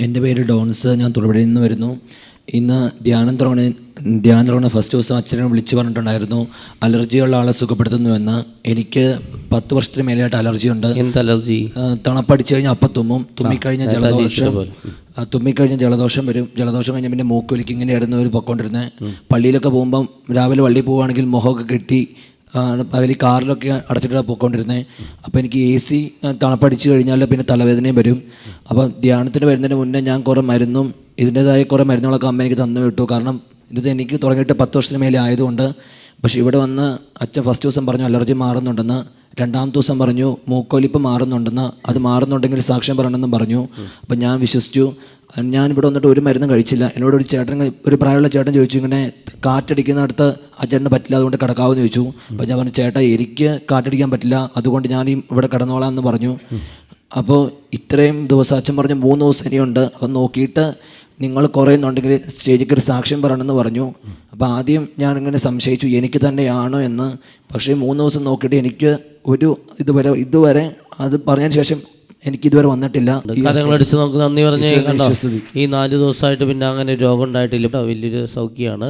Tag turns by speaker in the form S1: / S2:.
S1: എന്റെ പേര് ഡോൺസ് ഞാൻ തൊടുപുഴയിൽ നിന്ന് വരുന്നു. ഇന്ന് ധ്യാനം തുടങ്ങണ ധ്യാനം തുടങ്ങുന്ന ഫസ്റ്റ് ദിവസം അച്ഛനെ വിളിച്ചു പറഞ്ഞിട്ടുണ്ടായിരുന്നു അലർജിയുള്ള ആളെ സുഖപ്പെടുത്തുന്നുവെന്ന് എനിക്ക് പത്ത് വർഷത്തിന് മേലെയായിട്ട് അലർജി ഉണ്ട്.
S2: എന്ത് അലർജി?
S1: തണുപ്പടിച്ചു കഴിഞ്ഞാൽ അപ്പം തുമ്മും തുമ്മിക്കഴിഞ്ഞാൽ ജലദോഷം. തുമ്മിക്കഴിഞ്ഞാൽ ജലദോഷം വരും. ജലദോഷം കഴിഞ്ഞാൽ പിന്നെ മൂക്കൊലിക്ക് ഇങ്ങനെയായിരുന്നു ഒരു പൊക്കോണ്ടിരുന്നത് പള്ളിയിലൊക്കെ പോകുമ്പം രാവിലെ വള്ളി പോവുകയാണെങ്കിൽ മുഖമൊക്കെ കെട്ടി പകൽ കാറിലൊക്കെ അടച്ചിട്ടാണ് പോയിക്കൊണ്ടിരുന്നത് അപ്പോൾ എനിക്ക് എ സി തണുപ്പടിച്ച് കഴിഞ്ഞാൽ പിന്നെ തലവേദനയും വരും. അപ്പം ധ്യാനത്തിന് വരുന്നതിന് മുന്നേ ഞാൻ കുറേ മരുന്നും ഇതിന്റെതായ കുറേ മരുന്നുകളൊക്കെ അമ്മ എനിക്ക് തന്നു വിട്ടു. കാരണം ഇത് എനിക്ക് തുടങ്ങിയിട്ട് പത്ത് വർഷത്തിന് മേലെ ആയതുകൊണ്ട്. പക്ഷേ ഇവിടെ വന്ന് അച്ഛൻ ഫസ്റ്റ് ദിവസം പറഞ്ഞു അലർജി മാറുന്നുണ്ടെന്ന്. രണ്ടാമത്തെ ദിവസം പറഞ്ഞു മൂക്കൊലിപ്പ് മാറുന്നുണ്ടെന്ന്. അത് മാറുന്നുണ്ടെങ്കിൽ സാക്ഷ്യം പറയണമെന്നും പറഞ്ഞു. അപ്പം ഞാൻ വിശ്വസിച്ചു. ഞാൻ ഇവിടെ വന്നിട്ട് ഒരു മരുന്നും കഴിച്ചില്ല. എന്നോട് ഒരു ചേട്ടൻ ഒരു പ്രായമുള്ള ചേട്ടൻ ചോദിച്ചു ഇങ്ങനെ കാറ്റടിക്കുന്നിടത്ത് ആ ചേട്ടന് പറ്റില്ല അതുകൊണ്ട് കിടക്കാവെന്ന് ചോദിച്ചു. അപ്പോൾ ഞാൻ പറഞ്ഞു ചേട്ടാ എനിക്ക് കാറ്റടിക്കാൻ പറ്റില്ല. അതുകൊണ്ട് ഞാൻ ഇവിടെ കിടന്നോളാം എന്ന് പറഞ്ഞു. അപ്പോൾ ഇത്രയും ദിവസം അച്ഛൻ പറഞ്ഞു മൂന്ന് ദിവസം ഇനിയുണ്ട്. അപ്പം നോക്കിയിട്ട് നിങ്ങൾ കുറയുന്നുണ്ടെങ്കിൽ സ്റ്റേജിൽ ഒരു സാക്ഷ്യം പറയണമെന്ന് പറഞ്ഞു. അപ്പോൾ ആദ്യം ഞാൻ ഇങ്ങനെ സംശയിച്ചു എനിക്ക് തന്നെയാണോ എന്ന്? പക്ഷേ മൂന്ന് ദിവസം നോക്കിയിട്ട് എനിക്ക് ഒരു ഇതുവരെ ഇതുവരെ അത് പറഞ്ഞതിന് ശേഷം എനിക്ക് ഇതുവരെ വന്നിട്ടില്ല. കാര്യങ്ങൾ
S2: കഥകളടിച്ച് നമുക്ക് നന്ദി പറഞ്ഞു കണ്ടോ? ഈ നാല് ദിവസമായിട്ട് പിന്നെ അങ്ങനെ രോഗം ഉണ്ടായിട്ടില്ല. വലിയൊരു സൗഖ്യമാണ്.